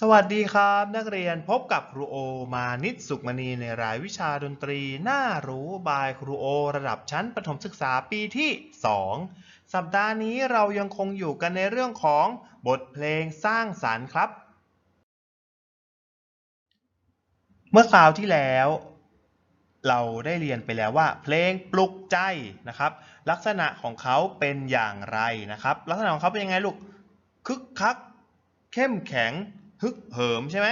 สวัสดีครับนักเรียนพบกับครูโอมานิตสุขมณีในรายวิชาดนตรีน่ารู้บายครูโอ ระดับชั้นประถมศึกษาปีที่ 2 สัปดาห์นี้เรายังคงอยู่กันในเรื่องของบทเพลงสร้างสรรค์ครับ เมื่อคราวที่แล้ว เราได้เรียนไปแล้วว่า เพลงปลุกใจนะครับ ลักษณะของเขาเป็นอย่างไรนะครับ ลักษณะของเขาเป็นยังไงลูกคึกคัก เข้มแข็ง ฮึกเหิมใช่ไหม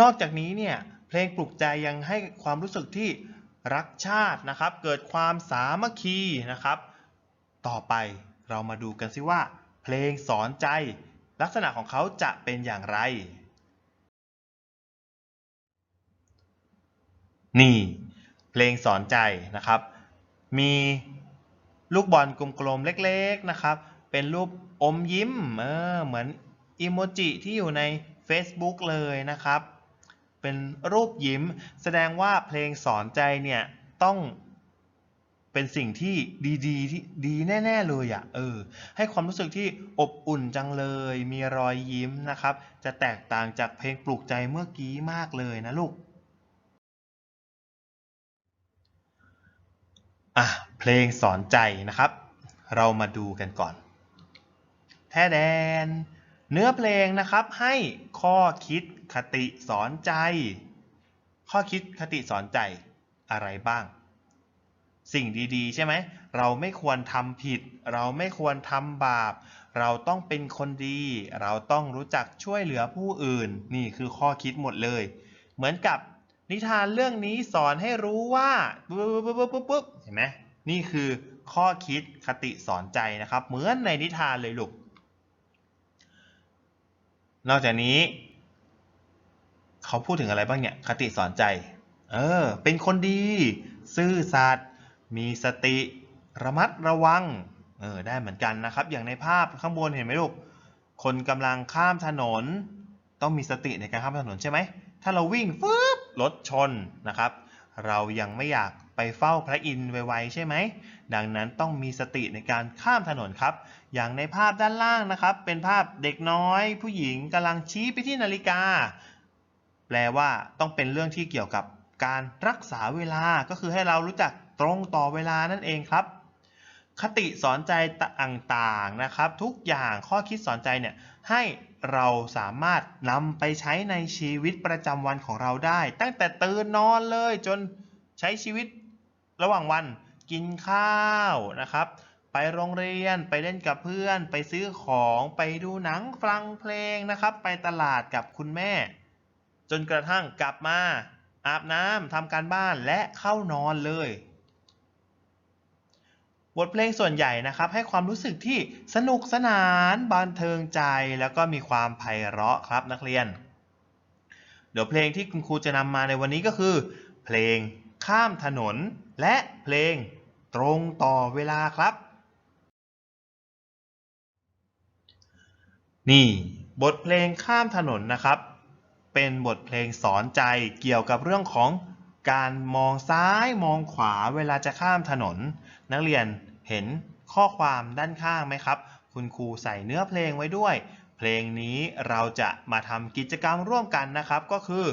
นอกจากนี้เนี่ยเพลงปลุกใจยังให้ความรู้สึกที่รักชาตินะครับ เกิดความสามัคคีนะครับ ต่อไปเรามาดูกันซิว่า เพลงสอนใจ ลักษณะของเขาจะเป็นอย่างไร นี่ เพลงสอนใจนะครับ มีลูกบอลกลมๆเล็กๆนะครับ เป็นรูปอมยิ้มเออเหมือน อิโมจิที่อยู่ใน Facebook เลยนะครับ เป็นรูปยิ้มแสดงว่าเพลงสอนใจเนี่ยต้องเป็นสิ่งที่ดีๆที่ดีแน่ ๆ เลยอะ่ะเออให้ความรู้สึกที่อบอุ่นจังเลย มีรอยยิ้มนะครับ จะแตกต่างจากเพลงปลุกใจเมื่อกี้มากเลยนะลูกอะเพลงสอนใจนะครับ เรามาดูกันก่อน แท้แดน เนื้อเพลงนะครับให้ข้อคิดคติสอนใจ ข้อคิดคติสอนใจอะไรบ้าง สิ่งดีๆ ใช่ไหม เราไม่ควรทำผิด เราไม่ควรทำบาป เราต้องเป็นคนดี เราต้องรู้จักช่วยเหลือผู้อื่น นี่คือข้อคิดหมดเลย เหมือนกับนิทานเรื่องนี้สอนให้รู้ว่าปุ๊บปุ๊บปุ๊บปุ๊บปุ๊บเห็นไหมนี่คือข้อคิดคติสอนใจนะครับ เหมือนในนิทานเลยลูก นอกจากนี้ เขาพูดถึงอะไรบ้างเนี่ย คติสอนใจ เออ เป็นคนดี ซื่อสัตย์ มีสติ ระมัดระวัง เออ ได้เหมือนกันนะครับ อย่างในภาพข้างบนเห็นไหมลูก คนกำลังข้ามถนน ต้องมีสติในการข้ามถนนใช่ไหม ถ้าเราวิ่งฟึบรถชนนะครับ เรายังไม่อยากไปเฝ้าพระอินทร์ไวๆใช่ไหม ดังนั้นต้องมีสติในการข้ามถนนครับ อย่างในภาพด้านล่างนะครับ เป็นภาพเด็กน้อย ผู้หญิงกำลังชี้ไปที่นาฬิกา แปลว่าต้องเป็นเรื่องที่เกี่ยวกับการรักษาเวลาก็คือให้เรารู้จักตรงต่อเวลานั่นเองครับ คติสอนใจต่างๆนะครับ ทุกอย่างข้อคิดสอนใจเนี่ยให้เราสามารถนำไปใช้ในชีวิตประจำวันของเราได้ ตั้งแต่ตื่นนอนเลยจนใช้ชีวิตระหว่างวัน กินข้าวนะครับ ไปโรงเรียนไปเล่นกับเพื่อน ไปซื้อของไปดูหนังฟังเพลงนะครับ ไปตลาดกับคุณแม่ จนกระทั่งกลับมาอาบน้ำทำการบ้านและเข้านอนเลย บทเพลงส่วนใหญ่นะครับ ให้ความรู้สึกที่สนุกสนานบันเทิงใจแล้วก็มีความไพเราะครับนักเรียน เดี๋ยวเพลงที่คุณครูจะนำมาในวันนี้ก็คือ เพลงข้ามถนน และเพลงตรงต่อเวลาครับ นี่บทเพลงข้ามถนนนะครับ เป็นบทเพลงสอนใจเกี่ยวกับเรื่องของการมองซ้ายมองขวาเวลาจะข้ามถนน นักเรียนเห็นข้อความด้านข้างไหมครับ คุณครูใส่เนื้อเพลงไว้ด้วย เพลงนี้เราจะมาทำกิจกรรมร่วมกันนะครับก็คือ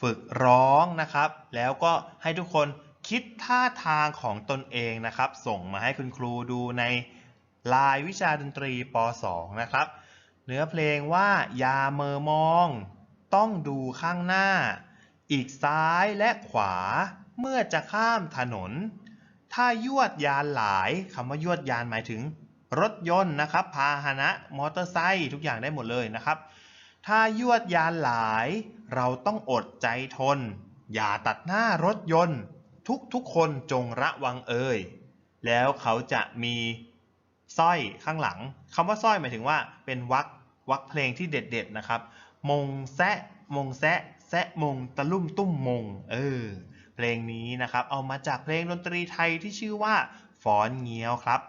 ฝึกร้องนะครับ แล้วก็ให้ทุกคนคิดท่าทางของตนเองนะครับ ส่งมาให้คุณครูดูในลายวิชาดนตรีป .2 นะครับ เนื้อเพลงว่าอย่าเมอมอง ต้องดูข้างหน้า อีกซ้ายและขวา เมื่อจะข้ามถนน ถ้ายวดยานหลายคำว่ายวดยานหมายถึง รถยนต์นะครับ พาหนะ มอเตอร์ไซค์ทุกอย่างได้หมดเลยนะครับ ถ้ายวดยานหลาย เราต้องอดใจทน อย่าตัดหน้ารถยนต์ ทุกทุกคนจงระวังเอ่ย แล้วเขาจะมีสร้อยข้างหลังคำว่าสร้อยหมายถึงว่าเป็นวักวักเพลงที่เด็ดๆนะครับ มงแซะมงแซะแซะมงตะลุ่มตุ้มมง เออ เพลงนี้นะครับ เอามาจากเพลงดนตรีไทยที่ชื่อว่าฟ้อนเงี้ยวครับ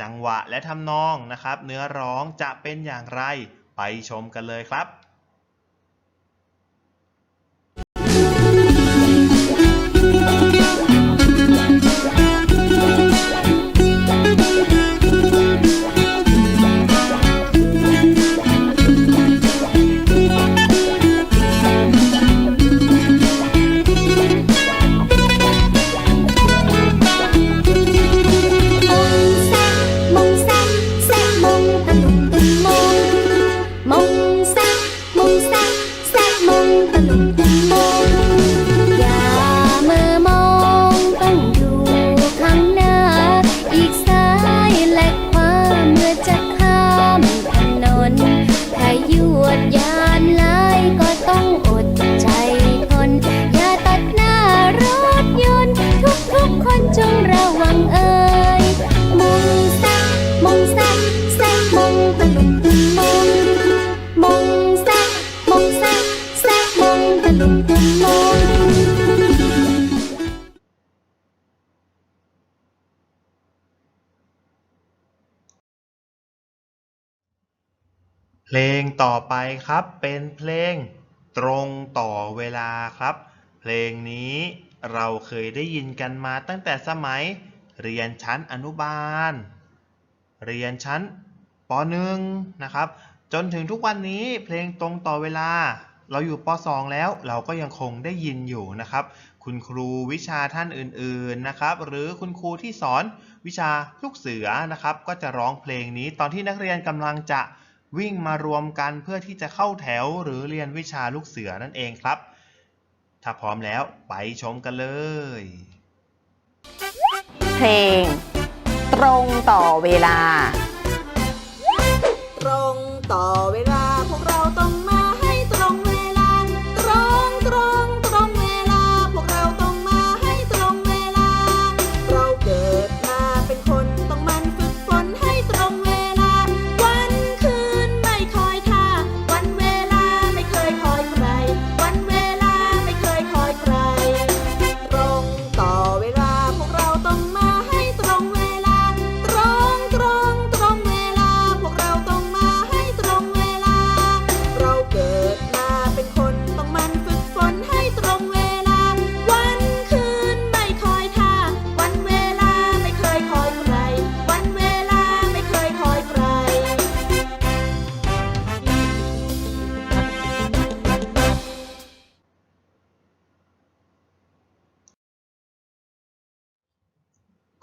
จังหวะและทำนองนะครับ เนื้อร้องจะเป็นอย่างไร ไปชมกันเลยครับ เพลงต่อไปครับ เป็นเพลงตรงต่อเวลาครับ เพลงนี้เราเคยได้ยินกันมาตั้งแต่สมัยเรียนชั้นอนุบาล เรียนชั้นป .1 นะครับ จนถึงทุกวันนี้เพลงตรงต่อเวลา เราอยู่ป .2 แล้วเราก็ยังคงได้ยินอยู่นะครับ คุณครูวิชาท่านอื่นๆนะครับ หรือคุณครูที่สอนวิชาลูกเสือนะครับ ก็จะร้องเพลงนี้ตอนที่นักเรียนกำลังจะ วิ่งมารวมกันเพื่อที่จะเข้าแถวหรือเรียนวิชาลูกเสือนั่นเองครับ ถ้าพร้อมแล้วไปชมกันเลย เพลง ตรงต่อเวลา ตรงต่อเวลา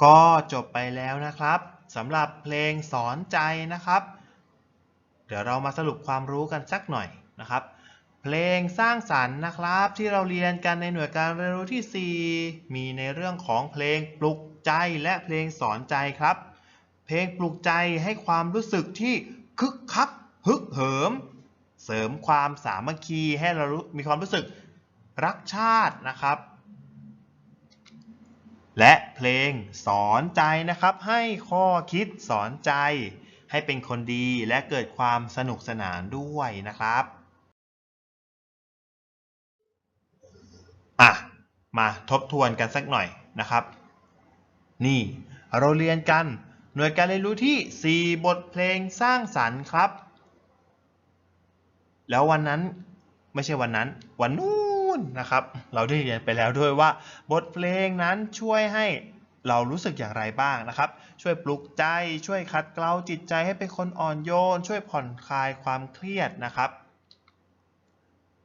ก็จบไปแล้วนะครับสำหรับเพลงสอนใจนะครับ เดี๋ยวเรามาสรุปความรู้กันสักหน่อยนะครับ เพลงสร้างสรรค์นะครับ ที่เราเรียนกันในหน่วยการเรียนรู้ที่ 4 มีในเรื่องของเพลงปลุกใจและเพลงสอนใจครับ เพลงปลุกใจให้ความรู้สึกที่คึกคักฮึกเหิม เสริมความสามัคคีให้เรามีความรู้สึกรักชาตินะครับ และเพลงสอนใจนะครับ ให้ข้อคิดสอนใจ ให้เป็นคนดีและเกิดความสนุกสนานด้วยนะครับอะมาทบทวนกันสักหน่อยนะครับ นี่เราเรียนกันหน่วยการเรียนรู้ที่ 4 บทเพลงสร้างสรรค์ครับ แล้ววันนั้นไม่ใช่วันนั้น วันนู้น นะครับ เราได้เรียนไปแล้วด้วยว่า บทเพลงนั้นช่วยให้เรารู้สึกอย่างไรบ้างนะครับ ช่วยปลุกใจ ช่วยขัดเกลาจิตใจให้เป็นคนอ่อนโยน ช่วยผ่อนคลายความเครียดนะครับ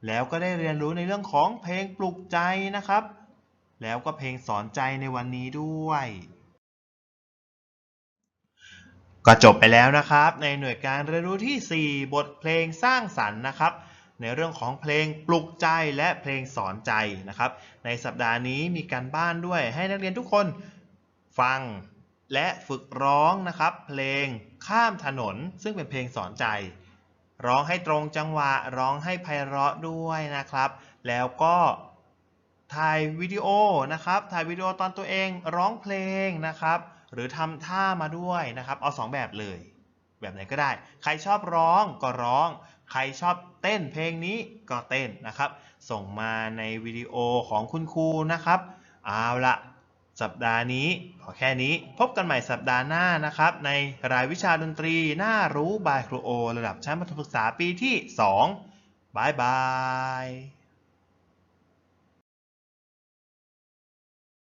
แล้วก็ได้เรียนรู้ในเรื่องของเพลงปลุกใจนะครับ แล้วก็เพลงสอนใจในวันนี้ด้วย ก็จบไปแล้วนะครับ ในหน่วยการเรียนรู้ที่ 4 บทเพลงสร้างสรรค์นะครับ ในเรื่องของเพลงปลุกใจและเพลงสอนใจนะครับ ในสัปดาห์นี้มีการบ้านด้วยให้นักเรียนทุกคนฟังและฝึกร้องนะครับ เพลงข้ามถนนซึ่งเป็นเพลงสอนใจ ร้องให้ตรงจังหวะร้องให้ไพเราะด้วยนะครับ แล้วก็ถ่ายวิดีโอนะครับถ่ายวิดีโอตอนตัวเองร้องเพลงนะครับ หรือทำท่ามาด้วยนะครับ เอาสองแบบเลย แบบไหนก็ได้ ใครชอบร้องก็ร้อง ใครชอบเต้นเพลงนี้ก็เต้นนะครับ ส่งมาในวิดีโอของคุณครูนะครับเอาละสัปดาห์นี้พอแค่นี้พบกันใหม่สัปดาห์หน้านะครับ ในรายวิชาดนตรีน่ารู้บายครูโอ ระดับชั้นประถมศึกษาปีที่ 2บายบาย